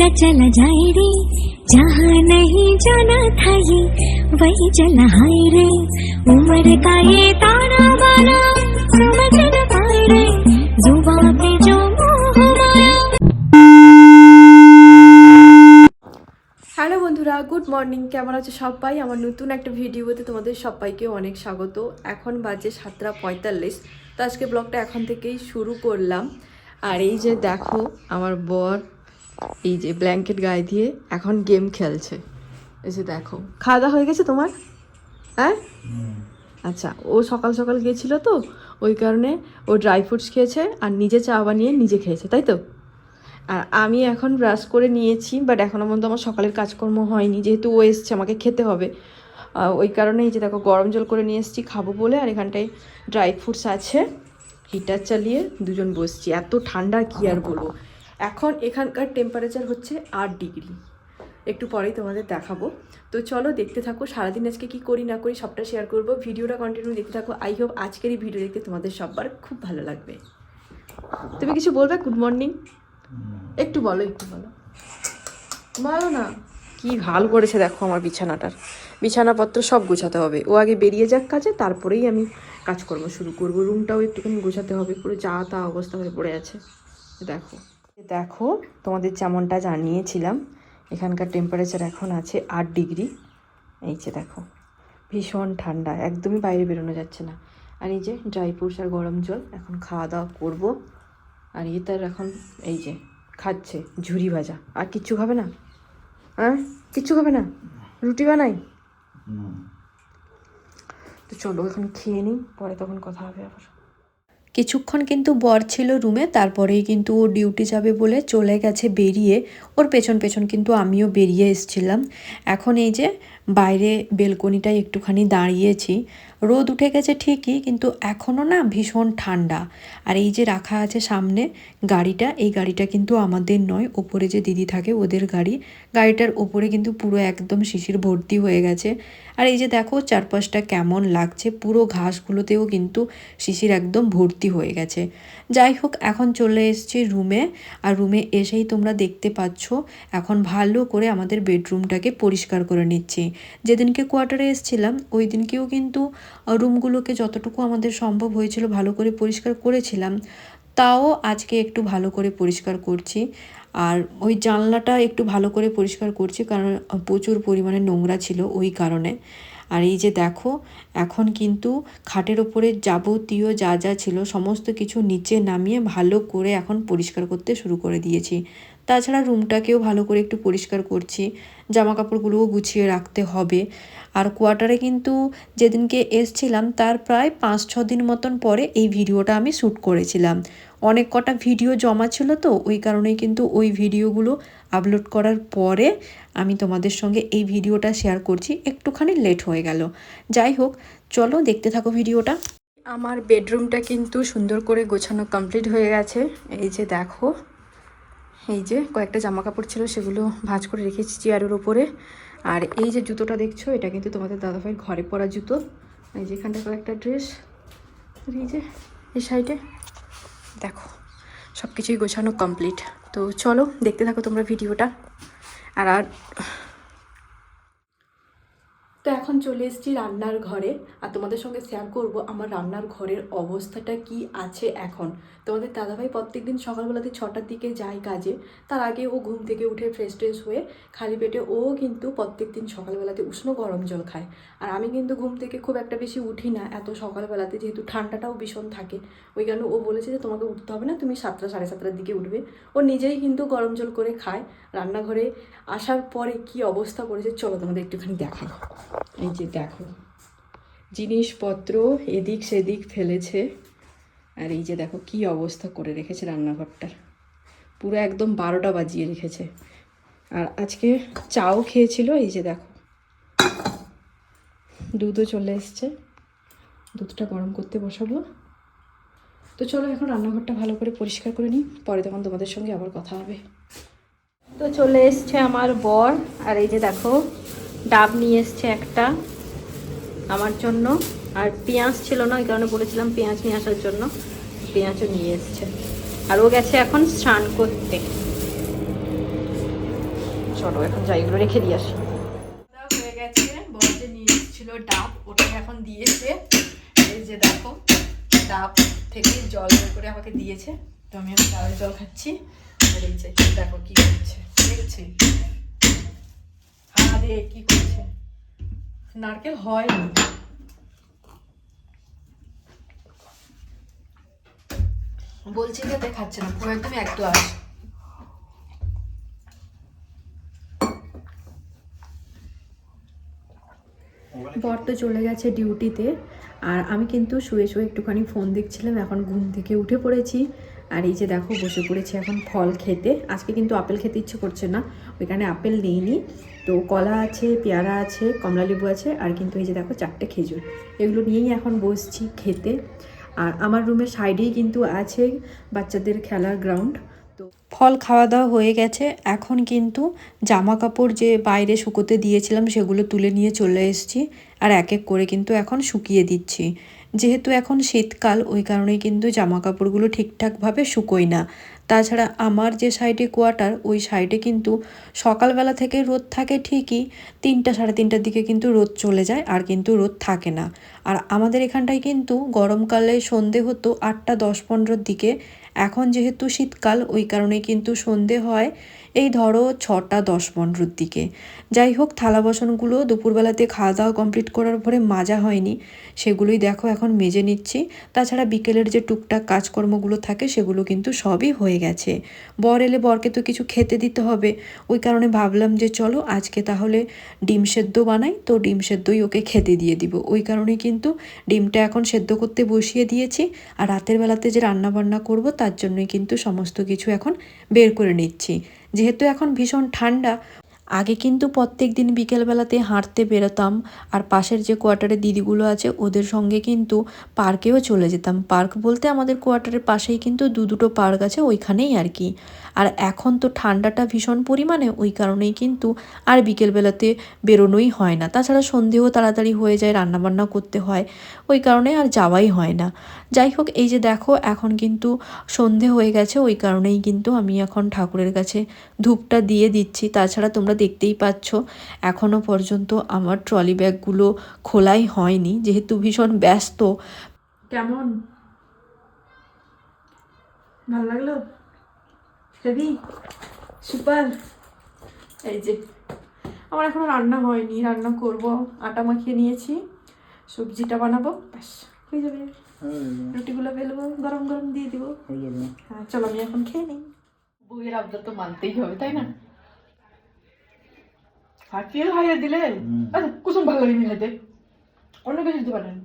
लेके उड़ा चला जाए रे जहाँ नहीं जाना था ये वही चला हाय रे उम्र का ये ताना बाना समझ न पाए रे जुबा पे जो मोह माया হ্যালো বন্ধুরা গুড মর্নিং কেমন আছে সবাই আমার নতুন একটা ভিডিওতে তোমাদের সবাইকে অনেক স্বাগত এখন বাজে সাতটা পঁয়তাল্লিশ তো আজকে ব্লগটা এখন থেকেই শুরু করলাম আর এই যে দেখো আমার বর এই যে ব্ল্যাঙ্কেট গায়ে দিয়ে এখন গেম খেলছে। এই যে দেখো। খাওয়া দাওয়া হয়ে গেছে তোমার? হ্যাঁ? আচ্ছা ও সকাল সকাল গিয়েছিল তো ওই কারণে ও ড্রাই ফ্রুটস খেয়েছে আর নিজে চা বানিয়ে নিজে খেয়েছে তাই তো? আর আমি এখন ব্রাশ করে নিয়েছি বাট এখনও পর্যন্ত আমার সকালের কাজকর্ম হয়নি যেহেতু ও এসছে আমাকে খেতে হবে। ওই কারণেই যে দেখো গরম জল করে নিয়ে এসেছি খাব বলে আর এখানটায় ড্রাই ফ্রুটস আছে। হিটার চালিয়ে দুজন বসছি এত ঠান্ডা কি আর বলব? এখন এখানকার টেম্পারেচার হচ্ছে আট ডিগ্রি একটু পরেই তোমাদের দেখাবো। তো চলো দেখতে থাকো, সারাদিন আজকে কি করি না করি সবটা শেয়ার করব। ভিডিওটা কন্টিনিউ দেখতে থাকো। আই হোপ আজকের এই ভিডিও দেখতে তোমাদের সবার খুব ভালো লাগবে। তুমি কিছু বলবে? গুড মর্নিং একটু বলো একটু বলো। বলো না। কি ভালো করেছে দেখো আমার বিছানাটার। বিছানাপত্র সব গোছাতে হবে। ও আগে বেরিয়ে যাক কাজে, তারপরেই আমি কাজকর্ম শুরু করব। রুমটাও একটুখানি গোছাতে হবে। পুরো যা তা অবস্থা হয়ে পড়ে আছে। দেখো। দেখো তোমাদের যেমনটা জানিয়েছিলাম এখানকার টেম্পারেচার এখন আছে আট ডিগ্রি। এই যে দেখো ভীষণ ঠান্ডা একদমই বাইরে বেরোনো যাচ্ছে না। আর এই যে ড্রাই ফ্রুটস আর গরম জল এখন খাওয়া দাওয়া করব। আর ইয়ে তার এখন এই যে খাচ্ছে ঝুরি ভাজা। আর কিচ্ছু খাবে না? হ্যাঁ? কিচ্ছু খাবে না? রুটি বানাই? তো চলো এখন খেয়ে নিই পরে তখন কথা হবে আবার। কিছুক্ষণ কিন্তু বর ছিল রুমে, তারপরেই কিন্তু ও ডিউটি যাবে বলে চলে গেছে বেরিয়ে। ওর পেছন পেছন কিন্তু আমিও বেরিয়ে এসেছিলাম। এখন এই যে বাইরে বেলকনিটায় একটুখানি দাঁড়িয়েছি। রোদ উঠে গেছে ঠিকই, কিন্তু এখনও না ভীষণ ঠান্ডা। আর এই যে রাখা আছে সামনে গাড়িটা, এই গাড়িটা কিন্তু আমাদের নয়, ওপরে যে দিদি থাকে ওদের গাড়ি। গাড়িটার ওপরে কিন্তু পুরো একদম শিশির ভর্তি হয়ে গেছে। আর এই যে দেখো চারপাশটা কেমন লাগছে, পুরো ঘাসগুলোতেও কিন্তু শিশির একদম ভর্তি হয়ে গেছে। যাই হোক, এখন চলে এসেছি রুমে আর রুমে এসেই তোমরা দেখতে পাচ্ছ, এখন ভালো করে আমাদের বেডরুমটাকে পরিষ্কার করে নিচ্ছি। যেদিনকে কোয়ার্টারে এসেছিলাম, ওই দিনকেও কিন্তু রুমগুলোকে যতটুকু আমাদের সম্ভব হয়েছিল ভালো করে পরিষ্কার করেছিলাম। তাও আজকে একটু ভালো করে পরিষ্কার করছি। আর ওই জানলাটা একটু ভালো করে পরিষ্কার করছি কারণ প্রচুর পরিমাণে নোংরা ছিল ওই কারণে। আর এই যে দেখো, এখন কিন্তু খাটের ওপরে যাবতীয় যা যা ছিল, সমস্ত কিছু নিচে নামিয়ে ভালো করে এখন পরিষ্কার করতে শুরু করে দিয়েছি। তাছাড়া রুমটাকেও ভালো করে একটু পরিষ্কার করছি জামা কাপড়গুলোও গুছিয়ে রাখতে হবে। আর কোয়ার্টারে কিন্তু যেদিনকে এসছিলাম তার প্রায় পাঁচ, ছ দিন মতন পরে এই ভিডিওটা আমি শ্যুট করেছিলাম। অনেক কটা ভিডিও জমা ছিল তো, ওই কারণেই কিন্তু ওই ভিডিওগুলো আপলোড করার পরে আমি তোমাদের সঙ্গে এই ভিডিওটা শেয়ার করছি, একটুখানি লেট হয়ে গেল। যাই হোক, চলো দেখতে থাকো ভিডিওটা। আমার বেডরুমটা কিন্তু সুন্দর করে গোছানো কমপ্লিট হয়ে গেছে। এই যে দেখো এই যে কয়েকটা জামা কাপড় ছিল, সেগুলো ভাঁজ করে রেখেছি চেয়ারের ওপরে। আর এই যে জুতোটা দেখছ, এটা কিন্তু তোমাদের দাদাভাইয়ের ঘরে পরা জুতো। এই যে এখানটা কয়েকটা ড্রেস। এই যে, এই সাইডে দেখো সব কিছুই গোছানো কমপ্লিট। তো চলো, দেখতে থাকো তোমরা ভিডিওটা। আর আর এখন চলে এসেছি রান্নার ঘরে আর তোমাদের সঙ্গে শেয়ার করব আমার রান্নার ঘরের অবস্থাটা কি আছে এখন। তোমাদের দাদাভাই প্রত্যেক দিন সকালবেলাতে ছটার দিকে যায় কাজে, তার আগে ও ঘুম থেকে উঠে ফ্রেশ ট্রেশ হয়ে খালি পেটে ও কিন্তু প্রত্যেক দিন সকালবেলাতে উষ্ণ গরম জল খায়। আর আমি কিন্তু ঘুম থেকে খুব একটা বেশি উঠি না, এত সকালবেলাতে যেহেতু ঠান্ডাটাও ভীষণ থাকে। ওই কারণে ও বলেছে যে তোমাকে উঠতে হবে না, তুমি সাতটা, সাড়ে সাতটার দিকে উঠবে। ও নিজেই কিন্তু গরম জল করে খায়। রান্নাঘরে আসার পরে কি অবস্থা করেছে, চলো তোমাদের একটুখানি দেখাই। এই যে দেখো, জিনিসপত্র এদিক সেদিক ফেলেছে। আর এই যে দেখো কি অবস্থা করে রেখেছে রান্নাঘরটার পুরো একদম বারোটা বাজিয়ে রেখেছে। আর আজকে চাও খেয়েছিল, এই যে দেখো। দুধও চলে এসছে। দুধটা গরম করতে বসাবো। তো চলো এখন রান্নাঘরটা ভালো করে পরিষ্কার করে নিই। পরে তখন তোমাদের সঙ্গে আবার কথা হবে। তো চলে এসছে আমার বর। আর এই যে দেখো ডাব নিয়ে এসছে একটা আমার জন্য। আর পেঁয়াজ ছিল না, ওই কারণে বলেছিলাম পেঁয়াজ নিয়ে আসার জন্য। পেঁয়াজও নিয়ে এসছে। আর ও গেছে এখন স্নান করতে। চলো, এখন এগুলো রেখে দিয়ে আসি। হয়ে গেছে বড় নিয়ে এসেছিল ডাব ওটাকে এখন দিয়েছে। এই যে দেখো, ডাব থেকে জল বের করে আমাকে দিয়েছে। তো আমি এখন ডাবের জল খাচ্ছি। আর এই দেখো কি করছে দেখছি? কি করছে? নারকেল হয়নি বলছি যে তাই খাচ্ছে না পুরো একদমই এক গ্লাস বর তো চলে গেছে ডিউটিতে আর আমি কিন্তু শুয়ে শুয়ে একটুখানি ফোন দেখছিলাম এখন ঘুম থেকে উঠে পড়েছি। আর এই যে দেখো বসে পড়েছি এখন ফল খেতে। আজকে কিন্তু আপেল খেতে ইচ্ছে করছে না ওইখানে আপেল নেইনি। তো কলা আছে, পেয়ারা আছে, কমলালেবু আছে, আর কিন্তু এই যে দেখো চারটে খেজুর। এগুলো নিয়েই এখন বসছি খেতে। আর আমার রুমের সাইডেই কিন্তু আছে বাচ্চাদের খেলার গ্রাউন্ড। তো ফল খাওয়া দাওয়া হয়ে গেছে। এখন কিন্তু জামা কাপড় যে বাইরে শুকোতে দিয়েছিলাম সেগুলো তুলে নিয়ে চলে এসেছি। আর এক এক করে কিন্তু এখন শুকিয়ে দিচ্ছি। যেহেতু এখন শীতকাল, ওই কারণেই কিন্তু জামা কাপড়গুলো ঠিকঠাকভাবে শুকোয় না। তাছাড়া আমার যে সাইডে কোয়ার্টার ওই সাইডে কিন্তু সকালবেলা থেকে রোদ থাকে ঠিকই, তিনটা সাড়ে তিনটার দিকে কিন্তু রোদ চলে যায় আর কিন্তু রোদ থাকে না। আর আমাদের এখানটায় কিন্তু গরমকালে সন্ধে হতো আটটা দশ পনেরোর দিকে এখন যেহেতু শীতকাল, ওই কারণে কিন্তু সন্ধে হয়। এই ধরো ছটা, দশ পনেরোর দিকে। যাই হোক, থালা বাসনগুলো দুপুরবেলাতে খাওয়া দাওয়া কমপ্লিট করার পরে মাজা হয়নি। সেগুলোই দেখো এখন মেজে নিচ্ছি। তাছাড়া বিকেলের যে টুকটাক কাজকর্মগুলো থাকে, সেগুলো কিন্তু সবই হয়ে গেছে। বর এলে বরকে তো কিছু খেতে দিতে হবে। ওই কারণে ভাবলাম যে চলো, আজকে তাহলে ডিম সেদ্ধ বানাই, তো ডিম সেদ্ধই ওকে খেতে দিয়ে দিব। ওই কারণে কিন্তু ডিমটা এখন সেদ্ধ করতে বসিয়ে দিয়েছি। আর রাতের বেলাতে যে রান্না বান্না করব তার জন্যই কিন্তু সমস্ত কিছু এখন বের করে নিচ্ছি। যেহেতু এখন ভীষণ ঠান্ডা, আগে কিন্তু প্রত্যেক দিন বিকেলবেলাতে হাঁটতে বেরোতাম আর পাশের যে কোয়ার্টারে দিদিগুলো আছে ওদের সঙ্গে কিন্তু পার্কেও চলে যেতাম। পার্ক বলতে আমাদের কোয়ার্টারের পাশেই কিন্তু দু দুটো পার্ক আছে ওইখানেই আর কি। আর এখন তো ঠান্ডাটা ভীষণ পরিমাণে, ওই কারণেই কিন্তু আর বিকেলবেলাতে বেরোনোই হয় না। তাছাড়া সন্ধেও তাড়াতাড়ি হয়ে যায়, রান্নাবান্না করতে হয়, ওই কারণে আর যাওয়াই হয় না। যাই হোক, এই যে দেখো, এখন কিন্তু সন্ধে হয়ে গেছে, ওই কারণেই কিন্তু আমি এখন ঠাকুরের কাছে ধূপটা দিয়ে দিচ্ছি। তাছাড়া তোমরা দেখতেই পাচ্ছ এখনও পর্যন্ত আমার ট্রলি ব্যাগগুলো খোলাই হয়নি, যেহেতু ভীষণ ব্যস্ত। কেমন? ভালো লাগল? হেভি সুপার এই যে আমার এখনও রান্না হয়নি রান্না করব। আটা মাখিয়ে নিয়েছি সবজিটা বানাবো ব্যাস হয়ে যাবে। রুটিগুলো বেলবো গরম গরম দিয়ে দিব। হ্যাঁ চলো আমি এখন খেয়ে নিই। বউয়ের আবদার তো মানতেই হবে তাই না? হাঁটিয়ে হাইয়ে দিলেন। আচ্ছা কুসুম ভালো লাগেনি খাইতে অন্য কিছু দিতে পারেন।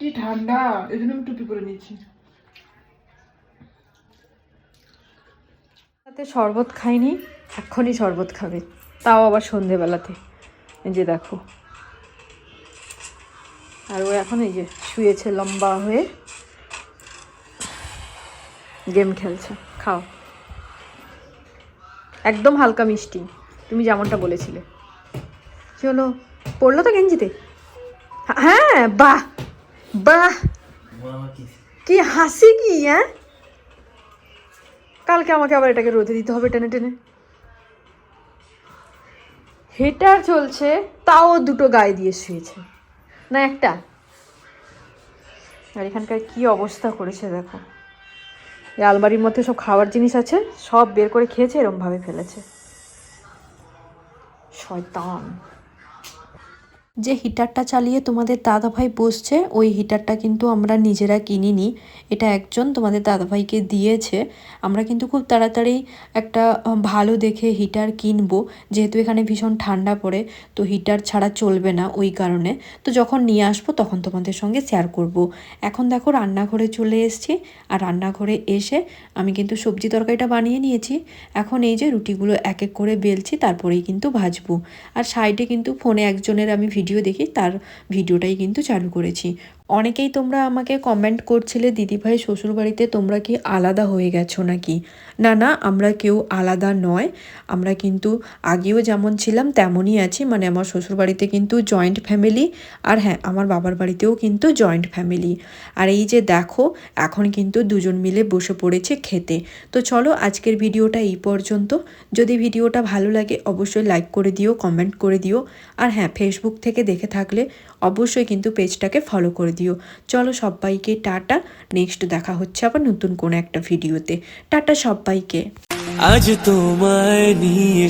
কি ঠান্ডা? এই জন্য আমি টুপি পরে রাতে শরবত খাইনি, এক্ষুনি শরবত খাবে। তাও আবার সন্ধেবেলাতে। এই যে দেখো। আর ও এখন এই যে শুয়েছে লম্বা হয়ে। গেম খেলছে। খাও। একদম হালকা মিষ্টি। তুমি যেমনটা বলেছিলে। চলো, পড়ল তো গেঞ্জিতে? হ্যাঁ বাহ! বাহ! কি হাসি কি হ্যাঁ? কালকে আমাকে আবার এটাকে রোদে দিতে হবে টেনে টেনে। হেটার চলছে, তাও দুটো গায়ে দিয়ে শুয়েছে। না, একটা। আর এখানকার কি অবস্থা করেছে, দেখো। এই আলমারির মধ্যে সব খাবার জিনিস আছে, সব বের করে খেয়েছে এরম ভাবে ফেলেছে। শয়তান। যে হিটারটা চালিয়ে তোমাদের দাদাভাই বসছে, ওই হিটারটা কিন্তু আমরা নিজেরা কিনিনি। এটা একজন তোমাদের দাদাভাইকে দিয়েছে। আমরা কিন্তু খুব তাড়াতাড়ি একটা ভালো দেখে হিটার কিনবো। যেহেতু এখানে ভীষণ ঠান্ডা পড়ে, তো হিটার ছাড়া চলবে না ওই কারণে। তো যখন নিয়ে আসব, তখন তোমাদের সঙ্গে শেয়ার করব। এখন দেখো রান্নাঘরে চলে এসেছি। আর রান্নাঘরে এসে আমি কিন্তু সবজি তরকারিটা বানিয়ে নিয়েছি। এখন এই যে রুটিগুলো এক এক করে বেলছি, তারপরেই কিন্তু ভাজবো। আর সাইডে কিন্তু ফোনে একজনের আমি ভিডিও দেখে তার ভিডিওটাই কিন্তু চালু করেছি। অনেকেই তোমরা আমাকে কমেন্ট করছিলে, দিদিভাই, শ্বশুরবাড়িতে তোমরা কি আলাদা হয়ে গেছো নাকি? না না, আমরা কেউ আলাদা নয়। আমরা কিন্তু আগেও যেমন ছিলাম, তেমনই আছি। মানে আমার শ্বশুরবাড়িতে কিন্তু জয়েন্ট ফ্যামিলি আর হ্যাঁ আমার বাবার বাড়িতেও কিন্তু জয়েন্ট ফ্যামিলি আর এই যে দেখো, এখন কিন্তু দুজন মিলে বসে পড়েছে খেতে। তো চলো আজকের ভিডিওটা এই পর্যন্ত। যদি ভিডিওটা ভালো লাগে, অবশ্যই লাইক করে দিও কমেন্ট করে দিও। আর হ্যাঁ ফেসবুক থেকে দেখে থাকলে অবশ্যই কিন্তু পেজটাকে ফলো করে দিও। চলো সবাইকে টাটা। নেক্সট দেখা হচ্ছে আবার নতুন কোনো একটা ভিডিওতে টাটা সবাইকে। আজ তোমায় নিয়ে